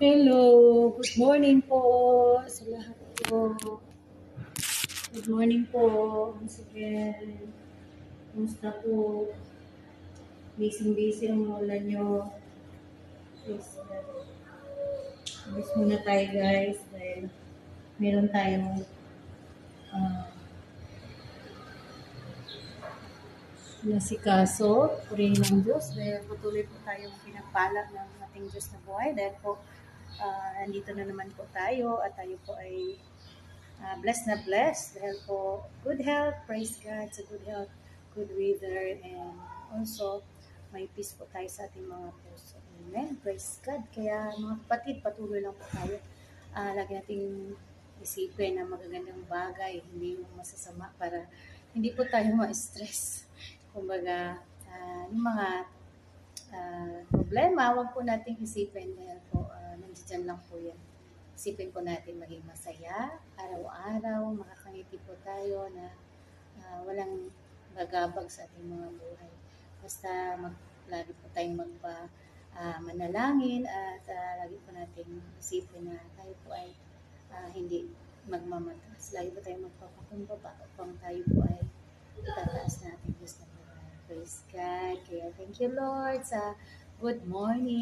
Hello, good morning po sa lahat po. Good morning po. Once again, kumusta po? Busy-busy ang ulan nyo. Please, Alis muna tayo guys dahil meron tayong uh, nasikaso, purihin ng Diyos dahil patuloy po tayong pinagpala ng ating Diyos na buhay dahil po ah, nandito na naman po tayo at tayo po ay ah, blessed na blessed dahil po good health, praise God sa good health, good weather and also may peace po tayo sa ating mga puso. Amen. Praise God. Kaya mga kapatid, patuloy lang po tayo. Ah, lagi nating isipin na magagandang bagay, hindi yung masasama para hindi po tayo ma-stress. Kumbaga, ah, yung mga ah, problema, wag po nating isipin dahil po uh, lang po yan. Isipin po natin maging masaya, araw-araw, makakangiti po tayo na ah, walang bagabag sa ating mga buhay. Basta mag, lagi po tayong magpa ah, manalangin at ah, lagi po natin isipin na tayo po ay ah, hindi magmamatas. Lagi po tayong magpapakumbaba upang tayo po ay itataas natin Diyos na. Praise God. Kaya thank you Lord sa good morning.